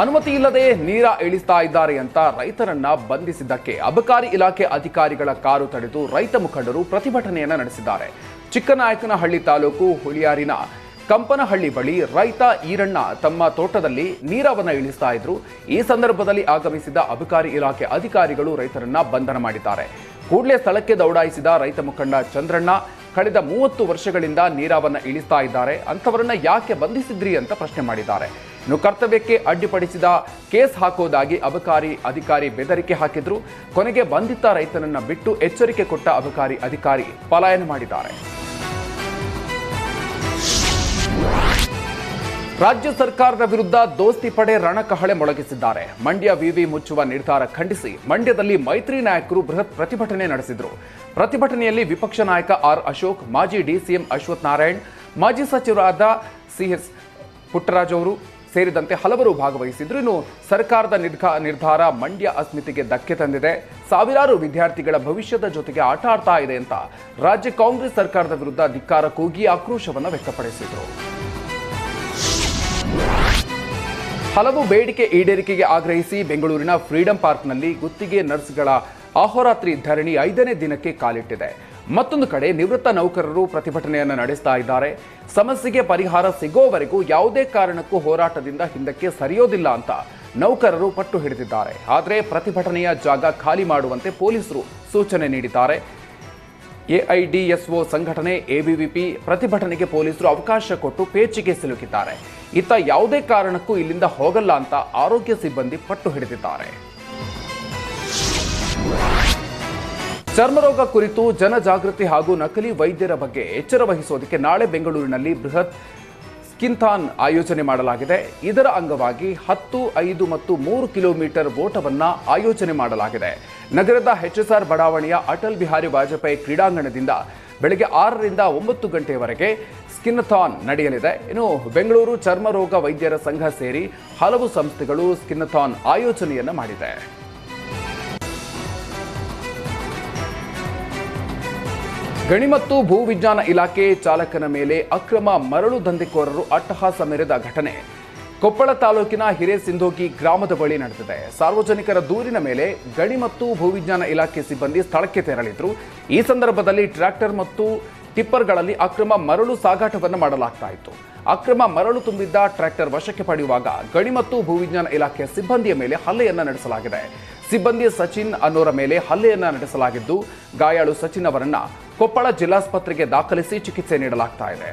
ಅನುಮತಿ ಇಲ್ಲದೆ ನೀರ ಇಳಿಸ್ತಾ ಇದ್ದಾರೆ ಅಂತ ರೈತರನ್ನ ಬಂಧಿಸಿದ್ದಕ್ಕೆ ಅಬಕಾರಿ ಇಲಾಖೆ ಅಧಿಕಾರಿಗಳ ಕಾರು ತಡೆದು ರೈತ ಮುಖಂಡರು ಪ್ರತಿಭಟನೆಯನ್ನ ನಡೆಸಿದ್ದಾರೆ. ಚಿಕ್ಕನಾಯಕನಹಳ್ಳಿ ತಾಲೂಕು ಹುಳಿಯಾರಿನ ಕಂಪನಹಳ್ಳಿ ಬಳಿ ರೈತ ಈರಣ್ಣ ತಮ್ಮ ತೋಟದಲ್ಲಿ ನೀರವನ್ನ ಇಳಿಸ್ತಾ ಇದ್ರು. ಈ ಸಂದರ್ಭದಲ್ಲಿ ಆಗಮಿಸಿದ ಅಬಕಾರಿ ಇಲಾಖೆ ಅಧಿಕಾರಿಗಳು ರೈತರನ್ನ ಬಂಧನ ಮಾಡಿದ್ದಾರೆ. ಕೂಡಲೇ ಸ್ಥಳಕ್ಕೆ ದೌಡಾಯಿಸಿದ ರೈತ ಮುಖಂಡ ಚಂದ್ರಣ್ಣ ಕಳೆದ ಮೂವತ್ತು ವರ್ಷಗಳಿಂದ ನೀರಾವನ್ನ ಇಳಿಸ್ತಾ ಇದ್ದಾರೆ. ಅಂಥವರನ್ನ ಯಾಕೆ ಬಂಧಿಸಿದ್ರಿ ಅಂತ ಪ್ರಶ್ನೆ ಮಾಡಿದ್ದಾರೆ. ಇನ್ನು ಕರ್ತವ್ಯಕ್ಕೆ ಅಡ್ಡಿಪಡಿಸಿದ ಕೇಸ್ ಹಾಕೋದಾಗಿ ಅಬಕಾರಿ ಅಧಿಕಾರಿ ಬೆದರಿಕೆ ಹಾಕಿದ್ರು. ಕೊನೆಗೆ ಬಂಧಿತ ರೈತನನ್ನ ಬಿಟ್ಟು ಎಚ್ಚರಿಕೆ ಕೊಟ್ಟ ಅಬಕಾರಿ ಅಧಿಕಾರಿ ಪಲಾಯನ ಮಾಡಿದ್ದಾರೆ. ರಾಜ್ಯ ಸರ್ಕಾರದ ವಿರುದ್ಧ ದೋಸ್ತಿ ಪಡೆ ರಣಕಹಳೆ ಮೊಳಗಿಸಿದ್ದಾರೆ. ಮಂಡ್ಯ ವಿವಿ ಮುಚ್ಚುವ ನಿರ್ಧಾರ ಖಂಡಿಸಿ ಮಂಡ್ಯದಲ್ಲಿ ಮೈತ್ರಿ ನಾಯಕರು ಬೃಹತ್ ಪ್ರತಿಭಟನೆ ನಡೆಸಿದರು. ಪ್ರತಿಭಟನೆಯಲ್ಲಿ ವಿಪಕ್ಷ ನಾಯಕ ಆರ್ ಅಶೋಕ್, ಮಾಜಿ ಡಿಸಿಎಂ ಅಶ್ವಥ್ ನಾರಾಯಣ್, ಮಾಜಿ ಸಚಿವರಾದ ಸಿಎಸ್ ಪುಟ್ಟರಾಜ್ ಅವರು ಸೇರಿದಂತೆ ಹಲವರು ಭಾಗವಹಿಸಿದ್ರು. ಇನ್ನು ಸರ್ಕಾರದ ನಿರ್ಧಾ ನಿರ್ಧಾರ ಮಂಡ್ಯ ಅಸ್ಮಿತೆಗೆ ಧಕ್ಕೆ ತಂದಿದೆ. ಸಾವಿರಾರು ವಿದ್ಯಾರ್ಥಿಗಳ ಭವಿಷ್ಯದ ಜೊತೆಗೆ ಆಟ ಆಡ್ತಾ ಇದೆ ಅಂತ ರಾಜ್ಯ ಕಾಂಗ್ರೆಸ್ ಸರ್ಕಾರದ ವಿರುದ್ಧ ಧಿಕ್ಕಾರ ಕೂಗಿ ಆಕ್ರೋಶವನ್ನು ವ್ಯಕ್ತಪಡಿಸಿದರು. ಹಲವು ಬೇಡಿಕೆ ಈಡೇರಿಕೆಗೆ ಆಗ್ರಹಿಸಿ ಬೆಂಗಳೂರಿನ ಫ್ರೀಡಂ ಪಾರ್ಕ್ನಲ್ಲಿ ಗುತ್ತಿಗೆ ನರ್ಸ್ಗಳ ಅಹೋರಾತ್ರಿ ಧರಣಿ ಐದನೇ ದಿನಕ್ಕೆ ಕಾಲಿಟ್ಟಿದೆ. ಮತ್ತೊಂದು ಕಡೆ ನಿವೃತ್ತ ನೌಕರರು ಪ್ರತಿಭಟನೆಯನ್ನು ನಡೆಸ್ತಾ ಇದ್ದಾರೆ. ಸಮಸ್ಯೆಗೆ ಪರಿಹಾರ ಸಿಗೋವರೆಗೂ ಯಾವುದೇ ಕಾರಣಕ್ಕೂ ಹೋರಾಟದಿಂದ ಹಿಂದಕ್ಕೆ ಸರಿಯೋದಿಲ್ಲ ಅಂತ ನೌಕರರು ಪಟ್ಟು ಹಿಡಿದಿದ್ದಾರೆ. ಆದರೆ ಪ್ರತಿಭಟನೆಯ ಜಾಗ ಖಾಲಿ ಮಾಡುವಂತೆ ಪೊಲೀಸರು ಸೂಚನೆ ನೀಡಿದ್ದಾರೆ. ಎಐಡಿಎಸ್ಒ ಸಂಘಟನೆ ಎಬಿವಿಪಿ ಪ್ರತಿಭಟನೆಗೆ ಪೊಲೀಸರು ಅವಕಾಶ ಕೊಟ್ಟು ಪೇಚಿಗೆ ಸಿಲುಕಿದ್ದಾರೆ. ಇತ್ತ ಯಾವುದೇ ಕಾರಣಕ್ಕೂ ಇಲ್ಲಿಂದ ಹೋಗಲ್ಲ ಅಂತ ಆರೋಗ್ಯ ಸಿಬ್ಬಂದಿ ಪಟ್ಟು ಹಿಡಿದಿದ್ದಾರೆ. ಚರ್ಮರೋಗ ಕುರಿತು ಜನಜಾಗೃತಿ ಹಾಗೂ ನಕಲಿ ವೈದ್ಯರ ಬಗ್ಗೆ ಎಚ್ಚರ ವಹಿಸೋದಕ್ಕೆ ನಾಳೆ ಬೆಂಗಳೂರಿನಲ್ಲಿ ಬೃಹತ್ ಸ್ಕಿನ್ಥಾನ್ ಆಯೋಜನೆ ಮಾಡಲಾಗಿದೆ. ಇದರ ಅಂಗವಾಗಿ ಹತ್ತು, ಐದು ಮತ್ತು ಮೂರು ಕಿಲೋಮೀಟರ್ ಓಟವನ್ನು ಆಯೋಜನೆ ಮಾಡಲಾಗಿದೆ. ನಗರದ ಎಚ್ಎಸ್ಆರ್ ಬಡಾವಣೆಯ ಅಟಲ್ ಬಿಹಾರಿ ವಾಜಪೇಯಿ ಕ್ರೀಡಾಂಗಣದಿಂದ ಬೆಳಗ್ಗೆ ಆರರಿಂದ ಒಂಬತ್ತು ಗಂಟೆಯವರೆಗೆ ಸ್ಕಿನ್ನಥಾನ್ ನಡೆಯಲಿದೆ. ಇನ್ನು ಬೆಂಗಳೂರು ಚರ್ಮರೋಗ ವೈದ್ಯರ ಸಂಘ ಸೇರಿ ಹಲವು ಸಂಸ್ಥೆಗಳು ಸ್ಕಿನ್ನಥಾನ್ ಆಯೋಜನೆಯನ್ನು ಮಾಡಿದೆ. ಗಣಿ ಮತ್ತು ಭೂವಿಜ್ಞಾನ ಇಲಾಖೆ ಚಾಲಕನ ಮೇಲೆ ಅಕ್ರಮ ಮರಳು ದಂಧೆಕೋರರು ಅಟ್ಟಹಾಸ ಮೆರೆದ ಘಟನೆ. ಕೊಪ್ಪಳ ತಾಲೂಕಿನ ಹಿರೇಸಿಂಧೋಗಿ ಗ್ರಾಮದ ಬಳಿ ನಡೆದಿದೆ. ಸಾರ್ವಜನಿಕರ ದೂರಿನ ಮೇಲೆ ಗಣಿ ಮತ್ತು ಭೂವಿಜ್ಞಾನ ಇಲಾಖೆ ಸಿಬ್ಬಂದಿ ಸ್ಥಳಕ್ಕೆ ತೆರಳಿದ್ರು. ಈ ಸಂದರ್ಭದಲ್ಲಿ ಟ್ರ್ಯಾಕ್ಟರ್ ಮತ್ತು ಟಿಪ್ಪರ್ಗಳಲ್ಲಿ ಅಕ್ರಮ ಮರಳು ಸಾಗಾಟವನ್ನು ಮಾಡಲಾಗ್ತಾ ಇತ್ತು. ಅಕ್ರಮ ಮರಳು ತುಂಬಿದ್ದ ಟ್ರ್ಯಾಕ್ಟರ್ ವಶಕ್ಕೆ ಪಡೆಯುವಾಗ ಗಣಿ ಮತ್ತು ಭೂವಿಜ್ಞಾನ ಇಲಾಖೆ ಸಿಬ್ಬಂದಿಯ ಮೇಲೆ ಹಲ್ಲೆಯನ್ನ ನಡೆಸಲಾಗಿದೆ. ಸಿಬ್ಬಂದಿ ಸಚಿನ್ ಅನ್ನೋರ ಮೇಲೆ ಹಲ್ಲೆಯನ್ನ ನಡೆಸಲಾಗಿದ್ದು, ಗಾಯಾಳು ಸಚಿನ್ ಅವರನ್ನ ಕೊಪ್ಪಳ ಜಿಲ್ಲಾಸ್ಪತ್ರೆಗೆ ದಾಖಲಿಸಿ ಚಿಕಿತ್ಸೆ ನೀಡಲಾಗ್ತಾ ಇದೆ.